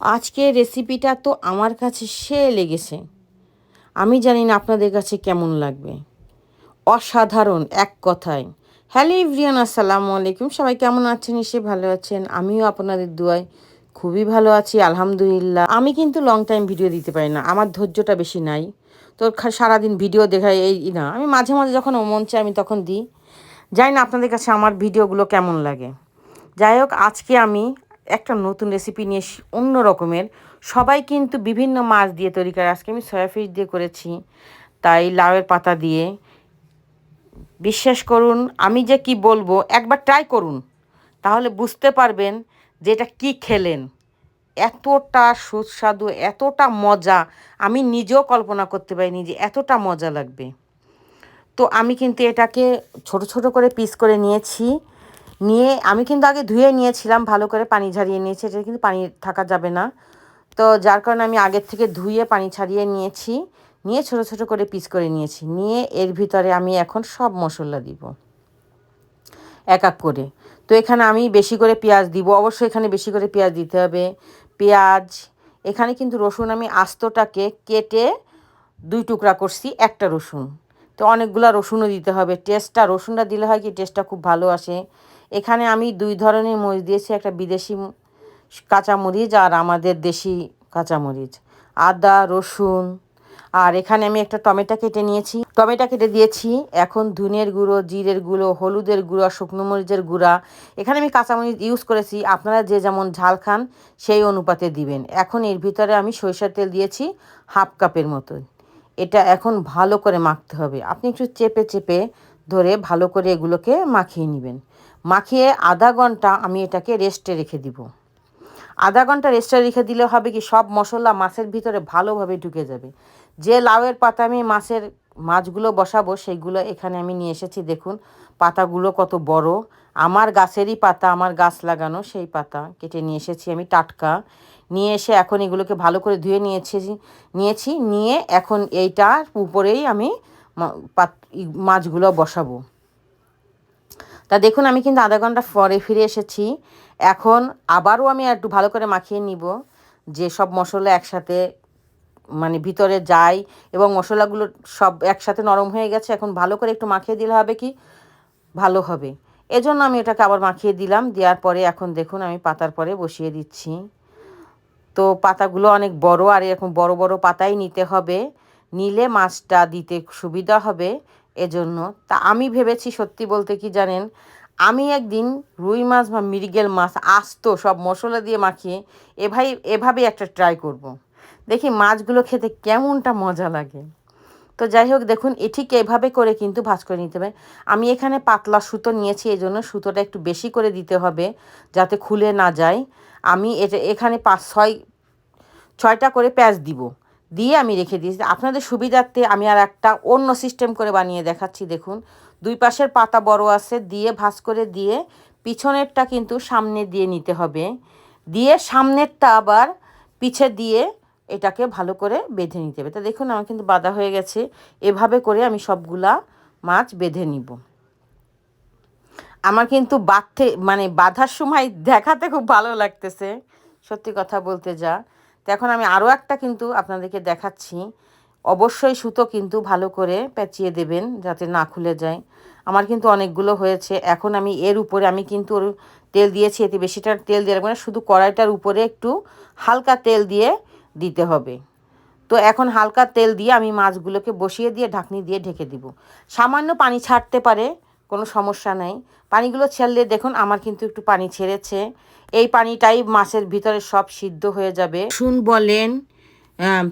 আজকের রেসিপিটা তো আমার কাছে সে লেগেছে। আমি জানি না আপনাদের কাছে কেমন লাগবে। অসাধারণ, এক কথায়। হ্যালো ইভরিয়ান আসসালামু আলাইকুম। সবাই কেমন আছেন? এসে ভালো আছেন। আমিও আপনাদের দুয়ায় খুবই ভালো আছি, আলহামদুলিল্লাহ। আমি কিন্তু লং টাইম ভিডিও দিতে পারি না। আমার ধৈর্যটা বেশি নাই। তো সারাদিন ভিডিও দেখাই এই না। আমি মাঝে মাঝে যখন মন চায় আমি তখন দিই। জানি না আপনাদের কাছে আমার ভিডিওগুলো কেমন লাগে। যাই হোক, আজকে আমি একটা নতুন রেসিপি নিয়ে অন্য রকমের। সবাই কিন্তু বিভিন্ন মাছ দিয়ে তৈরি করে। আজকে আমি সয়া ফিশ দিয়ে করেছি, তাই লাউয়ের পাতা দিয়ে। বিশ্বাস করুন, আমি যে কি বলব, একবার ট্রাই করুন। তাহলে বুঝতে পারবেন যে এটা কী খেলেন। এতটা সুস্বাদু, এতটা মজা। আমি নিজেও কল্পনা করতে পারিনি যে এতটা মজা লাগবে। তো আমি কিন্তু এটাকে ছোট ছোট করে পিস করে নিয়েছি। নিয়ে, আমি কিন্তু আগে ধুয়ে নিয়েছিলাম, ভালো করে পানি ঝারিয়ে নিয়েছি, এটা কিন্তু পানি থাকা যাবে না। তো যার কারণে আমি আগের থেকে ধুয়ে পানি ছাড়িয়ে নিয়েছি, নিয়ে ছোট ছোট করে পিস করে নিয়েছি। নিয়ে এর ভিতরে আমি এখন সব মশলা দিব, এক এক করে। তো এখানে আমি বেশি করে পেঁয়াজ দিব, অবশ্যই এখানে বেশি করে পেঁয়াজ দিতে হবে। পেঁয়াজ, এখানে কিন্তু রসুন আমি আস্তটাকে কেটে দুই টুকরা করছি, একটা রসুন। তো অনেকগুলো রসুনও দিতে হবে, টেস্টটা, রসুনটা দিলে হয় কি, টেস্টটা খুব ভালো আসে। এখানে আমি দুই ধরনের মরিচ দিয়েছি, একটা বিদেশি কাঁচামরিচ আর আমাদের দেশি কাঁচামরিচ। আদা, রসুন, আর এখানে আমি একটা টমেটো কেটে নিয়েছি। টমেটো কেটে দিয়েছি, এখন ধুনের গুঁড়ো, জিরের গুঁড়ো, হলুদের গুঁড়ো, শুকনো মরিচের গুঁড়া। এখানে আমি কাঁচামরিচ ইউজ করেছি, আপনারা যে যেমন ঝাল খান, সেই অনুপাতে দিবেন। এখন এর ভিতরে আমি সরিষার তেল দিয়েছি, হাফ কাপের মতো এটা এখন ভালো করে মাখতে হবে। আপনি একটু চেপে চেপে ধরে ভালো করে এগুলোকে মাখিয়ে নেবেন। মাখিয়ে আধা ঘণ্টা আমি এটাকে রেস্টে রেখে দিব। আধা ঘণ্টা রেস্টে রেখে দিলে হবে কি সব মশলা মাছের ভিতরে ভালোভাবে ঢুকে যাবে। যে লাউয়ের পাতা আমি মাছের মাছগুলো বসাবো সেইগুলো এখানে আমি নিয়ে এসেছি, দেখুন পাতাগুলো কত বড়। আমার গাছেরই পাতা, আমার গাছ লাগানো সেই পাতা কেটে নিয়ে এসেছি আমি টাটকা। নিয়ে এসে এখন এগুলোকে ভালো করে ধুয়ে নিয়েছি নিয়েছি, নিয়ে এখন এইটার উপরেই আমি মাছগুলো বসাবো। তা দেখুন, আমি কিন্তু আধা ঘণ্টা পরে ফিরে এসেছি। এখন আবারও আমি একটু ভালো করে মাখিয়ে নিব। যে সব মশলা একসাথে মানে ভিতরে যায় এবং মশলাগুলো সব একসাথে নরম হয়ে গেছে, এখন ভালো করে একটু মাখিয়ে দিলে হবে কি? ভালো হবে। এজন্য আমি এটাকে আবার মাখিয়ে দিলাম, দেওয়ার পরে এখন দেখুন, আমি পাতার পরে বসিয়ে দিচ্ছি। তো পাতাগুলো অনেক বড়, আর এরকম বড় বড় পাতাই নিতে হবে। নিলে মাছটা দিতে সুবিধা হবে। এজন্য। তা আমি ভেবেছি সত্যি বলতে কি জানেন, আমি একদিন রুই মাছ বা মৃগেল মাছ আস্ত সব মশলা দিয়ে মাখিয়ে এভাবে এভাবেই একটা ট্রাই করব। দেখি মাছগুলো খেতে কেমনটা মজা লাগে। তো যাই হোক, দেখুন, এ ঠিক এভাবে করে কিন্তু ভাজ করে নিতে হবে। আমি এখানে পাতলা সুতো নিয়েছি এই জন্য সুতোটা একটু বেশি করে দিতে হবে যাতে খুলে না যায়। আমি এটা এখানে পাঁচ, ছয়, ছয়টা করে প্যাঁচ দিব। দিয়ে আমি রেখে দিয়েছি। আপনাদের সুবিধার্থে আমি আর একটা অন্য সিস্টেম করে বানিয়ে দেখাচ্ছি, দেখুন। দুই পাশের পাতা বড় আছে, দিয়ে ভাঁজ করে দিয়ে পিছনেরটা কিন্তু সামনে দিয়ে নিতে হবে। দিয়ে সামনেরটা আবার পিছে দিয়ে এটাকে ভালো করে বেঁধে নিতে হবে। তা দেখুন, আমার কিন্তু বাঁধা হয়ে গেছে। এভাবে করে আমি সবগুলা মাছ বেঁধে নিব। আমার কিন্তু বাঁধতে মানে বাঁধার সময় দেখাতে খুব ভালো লাগতেছে। সত্যি কথা বলতে যা। তো এখন আমি আরও একটা কিন্তু আপনাদেরকে দেখাচ্ছি। অবশ্যই সুতো কিন্তু ভালো করে পেঁচিয়ে দেবেন যাতে না খুলে যায়। আমার কিন্তু অনেকগুলো হয়েছে। এখন আমি এর উপরে আমি কিন্তু ওর তেল দিয়েছি, এতে বেশিটার তেল দিয়ে রাখব না, শুধু কড়াইটার উপরে একটু হালকা তেল দিয়ে দিতে হবে। তো এখন হালকা তেল দিয়ে আমি মাছগুলোকে বসিয়ে দিয়ে ঢাকনি দিয়ে ঢেকে দিব। সামান্য পানি ছাড়তে পারে, কোনো সমস্যা নাই। পানিগুলো ছেড়লে দেখুন আমার কিন্তু একটু পানি ছেড়েছে। এই পানিটাই মাছের ভিতরে সব সিদ্ধ হয়ে যাবে। শুন বলেন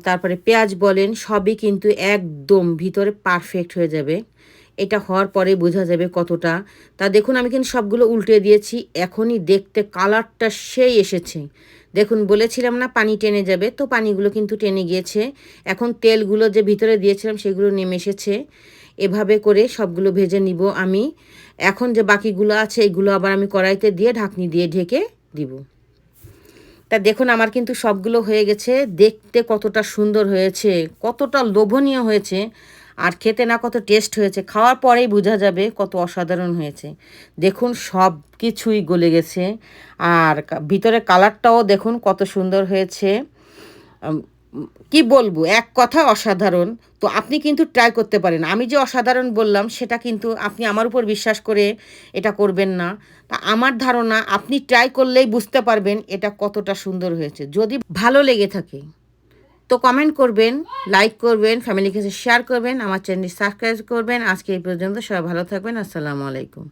তারপরে পেঁয়াজ বলেন, সবই কিন্তু একদম ভিতরে পারফেক্ট হয়ে যাবে। এটা হওয়ার পরে বোঝা যাবে কতটা। তা দেখুন, আমি কিন্তু সবগুলো উল্টে দিয়েছি, এখনই দেখতে কালারটা সেই এসেছে। দেখুন, বলেছিলাম না পানি টেনে যাবে, তো পানিগুলো কিন্তু টেনে গিয়েছে। এখন তেলগুলো যে ভিতরে দিয়েছিলাম, সেগুলো নেমে এসেছে। এভাবে করে সবগুলো ভেজে নিব আমি। এখন যে বাকিগুলো আছে, এগুলো আবার আমি কড়াইতে দিয়ে ঢাকনি দিয়ে ঢেকে দিব। তা দেখুন, আমার কিন্তু সবগুলো হয়ে গেছে। দেখতে কতটা সুন্দর হয়েছে, কতটা লোভনীয় হয়েছে, আর খেতে না কত টেস্ট হয়েছে। খাওয়ার পরেই বোঝা যাবে কত অসাধারণ হয়েছে। দেখুন সব কিছুই গলে গেছে। আর ভিতরে কালারটাও দেখুন কত সুন্দর হয়েছে। কি বলব? এক কথা অসাধারণ। তো আপনি কিন্তু ট্রাই করতে পারেন। আমি যে অসাধারণ বললাম, সেটা কিন্তু আপনি আমার উপর বিশ্বাস করে এটা করবেন না। তা আমার ধারণা, আপনি ট্রাই করলেই বুঝতে পারবেন এটা কতটা সুন্দর হয়েছে। যদি ভালো লেগে থাকে, তো কমেন্ট করবেন লাইক করবেন ফ্যামিলির কাছে শেয়ার করবেন, আমার চ্যানেলটি সাবস্ক্রাইব করবেন। আজকে এই পর্যন্ত সবাই ভালো থাকবেন। আসসালামু আলাইকুম।